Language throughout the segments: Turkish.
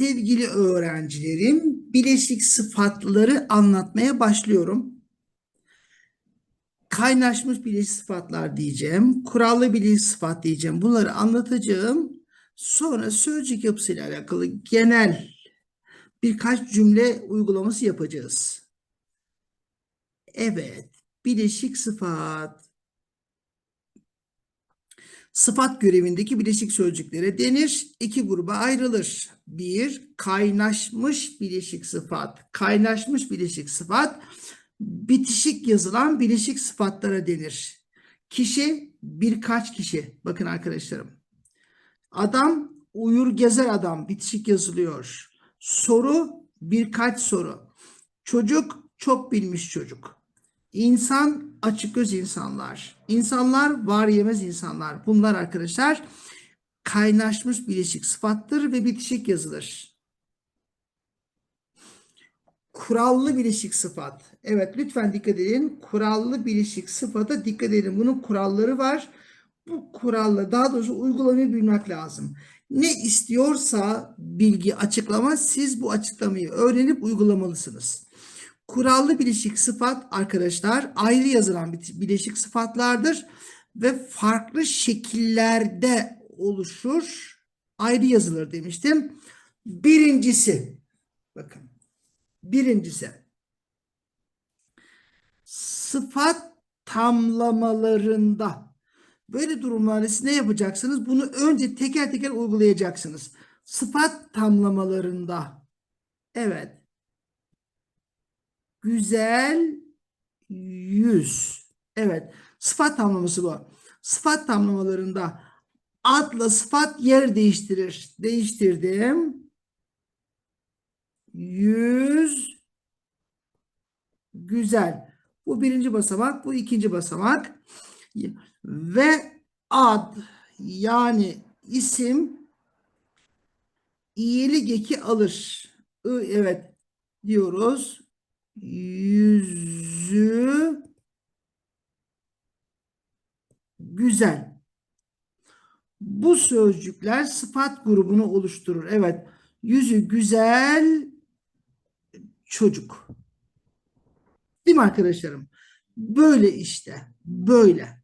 Sevgili öğrencilerim, bileşik sıfatları anlatmaya başlıyorum. Kaynaşmış bileşik sıfatlar diyeceğim, kurallı bileşik sıfat diyeceğim. Bunları anlatacağım. Sonra sözcük yapısıyla alakalı genel birkaç cümle uygulaması yapacağız. Evet, bileşik sıfat. Sıfat görevindeki bileşik sözcüklere denir. İki gruba ayrılır. Bir, kaynaşmış bileşik sıfat. Kaynaşmış bileşik sıfat, bitişik yazılan bileşik sıfatlara denir. Kişi, birkaç kişi. Bakın arkadaşlarım. Adam, uyur gezer adam. Bitişik yazılıyor. Soru, birkaç soru. Çocuk, çok bilmiş çocuk. İnsan açık göz insanlar. İnsanlar var yemez insanlar. Bunlar arkadaşlar kaynaşmış bileşik sıfattır ve bitişik yazılır. Kurallı bileşik sıfat. Evet lütfen dikkat edin. Kurallı bileşik sıfata dikkat edin. Bunun kuralları var. Bu kuralla daha doğrusu uygulamayı bilmek lazım. Ne istiyorsa bilgi açıklama siz bu açıklamayı öğrenip uygulamalısınız. Kurallı bileşik sıfat arkadaşlar ayrı yazılan bileşik sıfatlardır ve farklı şekillerde oluşur. Ayrı yazılır demiştim. Birincisi bakın birincisi sıfat tamlamalarında böyle durumlarda siz ne yapacaksınız? Bunu önce teker teker uygulayacaksınız. Sıfat tamlamalarında evet güzel yüz. Evet. Sıfat tamlaması bu. Sıfat tamlamalarında adla sıfat yer değiştirir. Değiştirdim. Yüz güzel. Bu birinci basamak. Bu ikinci basamak. Ve ad yani isim iyilik eki alır. I, evet diyoruz yüzü güzel. Bu sözcükler sıfat grubunu oluşturur. Evet. Yüzü güzel çocuk. Değil mi arkadaşlarım? Böyle işte. Böyle.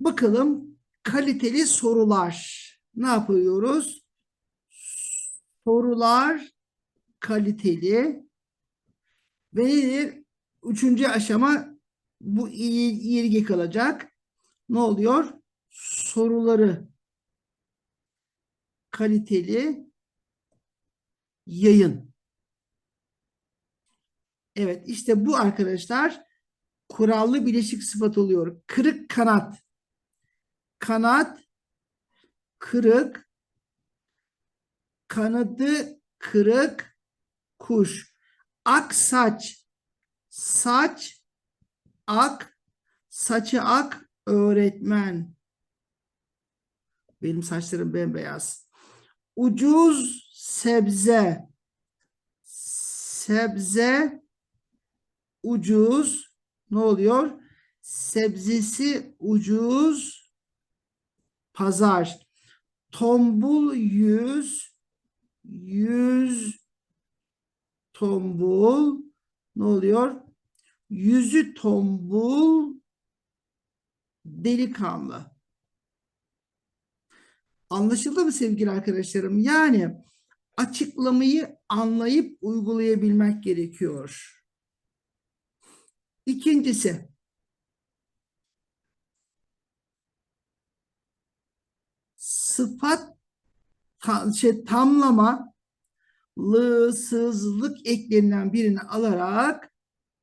Bakalım kaliteli sorular. Ne yapıyoruz? Sorular kaliteli ve nedir? Üçüncü aşama bu ilgi kalacak. Ne oluyor? Soruları kaliteli yayın. Evet işte bu arkadaşlar kurallı bileşik sıfat oluyor. Kırık kanat. Kanat kırık kanadı kırık kuş. Ak saç. Saç ak. Saçı ak öğretmen. Benim saçlarım bembeyaz. Ucuz sebze. Sebze ucuz. Ne oluyor? Sebzesi ucuz. Pazar. Tombul yüz. Yüz tombul ne oluyor? Yüzü tombul delikanlı. Anlaşıldı mı sevgili arkadaşlarım? Yani açıklamayı anlayıp uygulayabilmek gerekiyor. İkincisi sıfat şey, tamlama lısızlık eklerinden birini alarak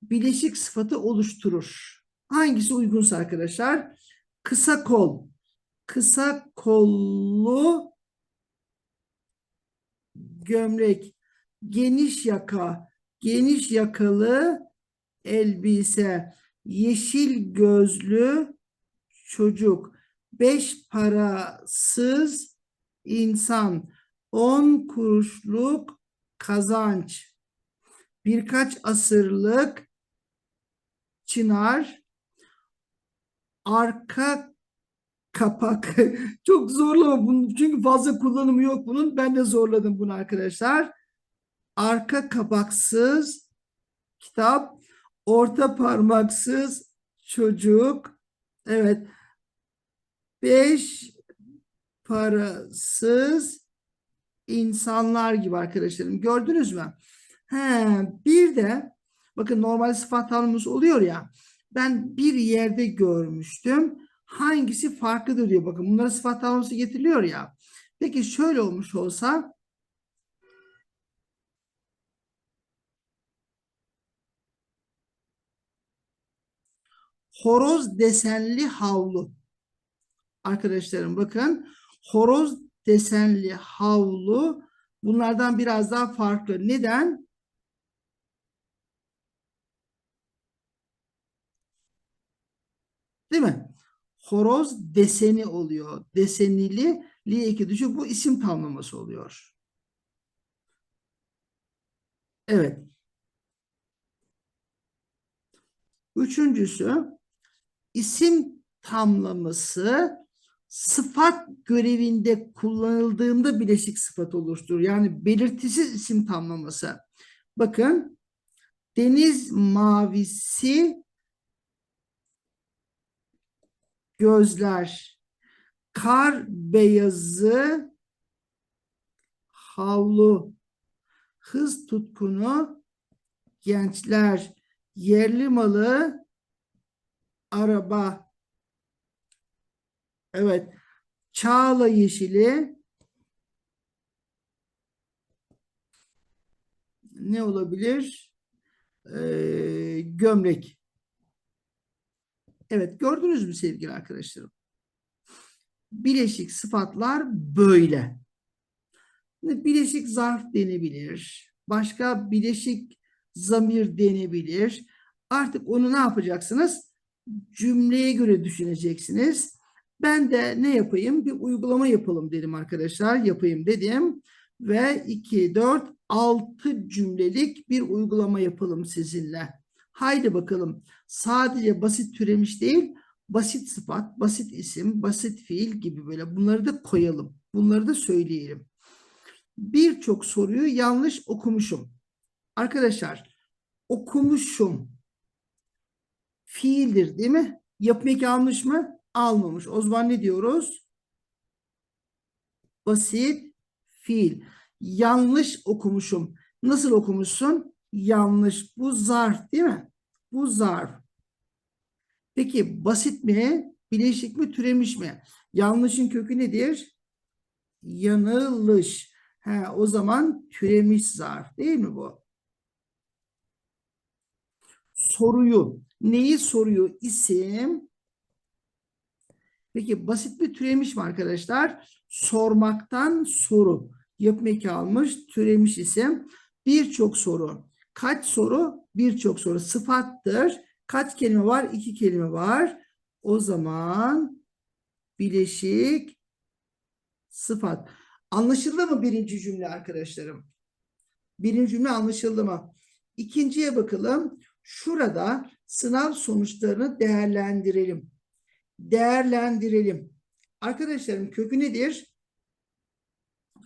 bileşik sıfatı oluşturur. Hangisi uygunsa arkadaşlar? Kısa kol. Kısa kollu gömlek. Geniş yaka. Geniş yakalı elbise. Yeşil gözlü çocuk. Beş parasız insan. On kuruşluk kazanç, birkaç asırlık çınar, arka kapak. Çok zorlama bunu çünkü fazla kullanımı yok bunun. Ben de zorladım bunu arkadaşlar. Arka kapaksız kitap, orta parmaksız çocuk. Evet. Beş parasız insanlar gibi arkadaşlarım. Gördünüz mü? He, bir de bakın normal sıfat tanımımız oluyor ya. Ben bir yerde görmüştüm. Hangisi farklıdır diyor. Bakın bunlara sıfat tanımlısı getiriliyor ya. Peki şöyle olmuş olsa horoz desenli havlu. Arkadaşlarım bakın horoz desenli havlu bunlardan biraz daha farklı. Neden? Değil mi? Horoz deseni oluyor. Desenili li eki düşük bu isim tamlaması oluyor. Evet. Üçüncüsü isim tamlaması sıfat görevinde kullanıldığında bileşik sıfat oluşturur. Yani belirtisiz isim tamlaması. Bakın deniz mavisi gözler, kar beyazı havlu, hız tutkunu gençler, yerli malı araba. Evet. Çağla yeşili ne olabilir? Ee, gömlek. Evet gördünüz mü sevgili arkadaşlarım? Bileşik sıfatlar böyle. Bileşik zarf denebilir. Başka bileşik zamir denebilir. Artık onu ne yapacaksınız? Cümleye göre düşüneceksiniz. Ben de ne yapayım? Bir uygulama yapalım dedim arkadaşlar. Yapayım dedim. Ve 2, 4, 6 cümlelik bir uygulama yapalım sizinle. Haydi bakalım. Sadece basit türemiş değil, basit sıfat, basit isim, basit fiil gibi böyle bunları da koyalım. Bunları da söyleyelim. Birçok soruyu yanlış okumuşum. Arkadaşlar, okumuşum. Fiildir değil mi? Yapmak almış mı? Almamış. O zaman ne diyoruz? Basit fiil. Yanlış okumuşum. Nasıl okumuşsun? Yanlış. Bu zarf değil mi? Bu zarf. Peki basit mi? Bileşik mi? Türemiş mi? Yanlışın kökü nedir? Yanılış. He, o zaman türemiş zarf değil mi bu? Soruyu. Neyi soruyor? İsim. Peki basit bir türemiş mi arkadaşlar? Sormaktan soru. Yapmak almış, türemiş isim. Birçok soru. Kaç soru? Birçok soru. Sıfattır. Kaç kelime var? İki kelime var. O zaman bileşik sıfat. Anlaşıldı mı birinci cümle arkadaşlarım? Birinci cümle anlaşıldı mı? İkinciye bakalım. Şurada sınav sonuçlarını değerlendirelim. Değerlendirelim. Arkadaşlarım kökü nedir?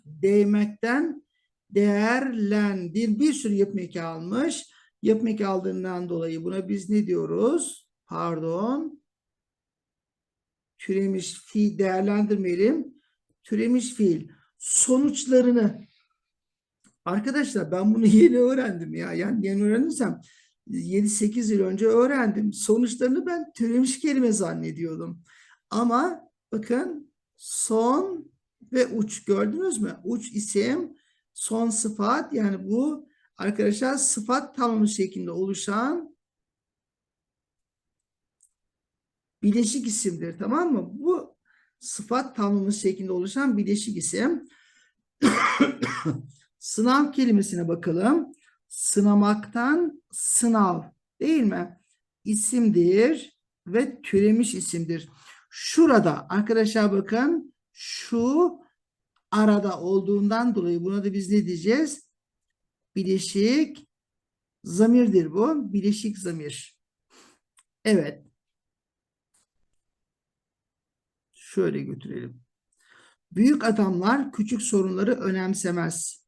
Değmekten değerlendir. Bir sürü yapım almış. Yapım aldığından dolayı buna biz ne diyoruz? Pardon. Türemiş fiil değerlendirmeyelim. Türemiş fiil. Sonuçlarını Arkadaşlar ben bunu yeni öğrendim ya. Yani yeni öğrendiysem 7-8 yıl önce öğrendim. Sonuçlarını ben türemiş kelime zannediyordum. Ama bakın son ve uç gördünüz mü? Uç isim, son sıfat yani bu arkadaşlar sıfat tamamı şeklinde oluşan bileşik isimdir tamam mı? Bu sıfat tamamı şeklinde oluşan bileşik isim. Sınav kelimesine bakalım. Sınamaktan sınav değil mi? İsimdir ve türemiş isimdir. Şurada arkadaşlar bakın şu arada olduğundan dolayı buna da biz ne diyeceğiz? Bileşik zamirdir bu. Bileşik zamir. Evet. şöyle götürelim. Büyük adamlar küçük sorunları önemsemez.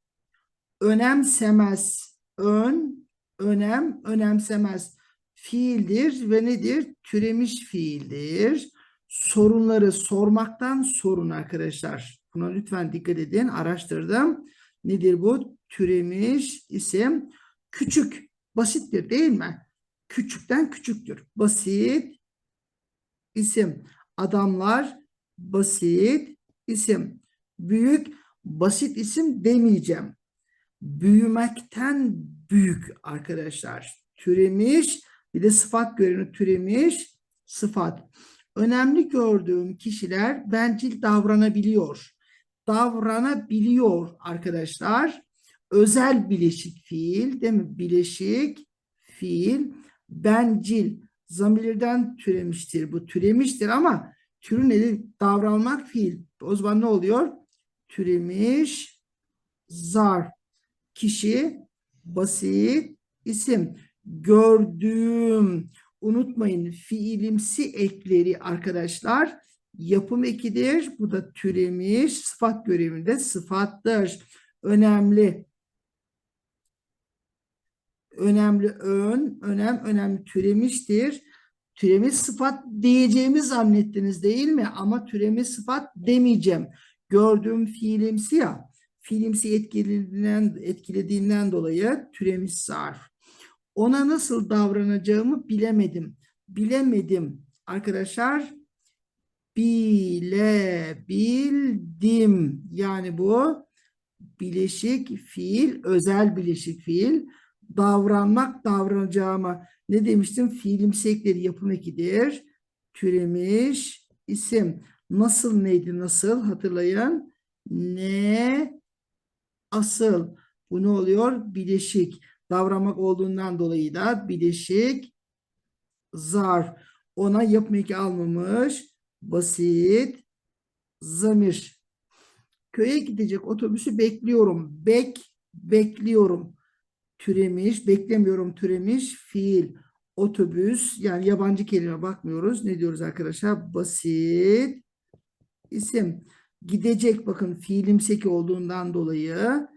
Önemsemez. Ön, önem, önemsemez. Fiildir ve nedir? Türemiş fiildir. Sorunları sormaktan sorun arkadaşlar. Buna lütfen dikkat edin. Araştırdım. Nedir bu? Türemiş isim. Küçük. Basittir değil mi? Küçükten küçüktür. Basit isim. Adamlar basit isim. Büyük basit isim demeyeceğim. Büyümekten büyük arkadaşlar. Türemiş bir de sıfat görünür. Türemiş sıfat. Önemli gördüğüm kişiler bencil davranabiliyor. Davranabiliyor arkadaşlar. Özel bileşik fiil değil mi? Bileşik fiil bencil zamirden türemiştir. Bu türemiştir ama türü nedir? Davranmak fiil. O zaman ne oluyor? Türemiş zar. Kişi basit isim. Gördüğüm unutmayın fiilimsi ekleri arkadaşlar yapım ekidir. Bu da türemiş sıfat görevinde sıfattır. Önemli önemli ön, önem, önemli türemiştir. Türemiş sıfat diyeceğimi zannettiniz değil mi? Ama türemiş sıfat demeyeceğim. Gördüğüm fiilimsi ya, fiilimsi etkilediğinden, etkilediğinden dolayı türemiş zarf. Ona nasıl davranacağımı bilemedim. Bilemedim arkadaşlar. Bilebildim. Yani bu bileşik fiil, özel bileşik fiil davranmak davranacağıma ne demiştim? Fiilimsi ekleri yapım ekidir. Türemiş isim. Nasıl neydi nasıl hatırlayın. Ne asıl. Bu ne oluyor? Bileşik. Davranmak olduğundan dolayı da bileşik zar. Ona yapım almamış. Basit zamir. Köye gidecek otobüsü bekliyorum. Bek bekliyorum türemiş, beklemiyorum türemiş fiil otobüs yani yabancı kelime bakmıyoruz. Ne diyoruz arkadaşlar? Basit isim. Gidecek bakın fiilimseki olduğundan dolayı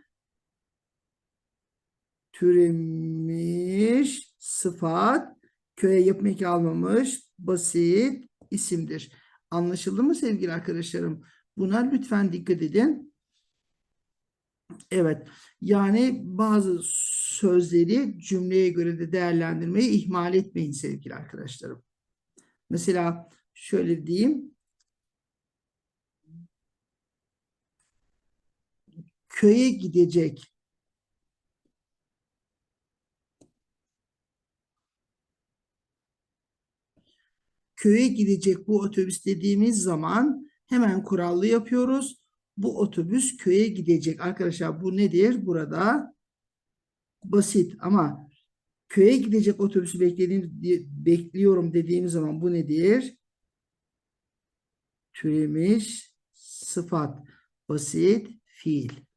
türemiş sıfat köye yapım eki almamış basit isimdir. Anlaşıldı mı sevgili arkadaşlarım? Buna lütfen dikkat edin. Evet. Yani bazı sözleri cümleye göre de değerlendirmeyi ihmal etmeyin sevgili arkadaşlarım. Mesela şöyle diyeyim. Köye gidecek köye gidecek bu otobüs dediğimiz zaman hemen kurallı yapıyoruz. Bu otobüs köye gidecek. Arkadaşlar bu nedir? Burada basit ama köye gidecek otobüsü beklediğim, bekliyorum dediğimiz zaman bu nedir? Türemiş sıfat basit fiil.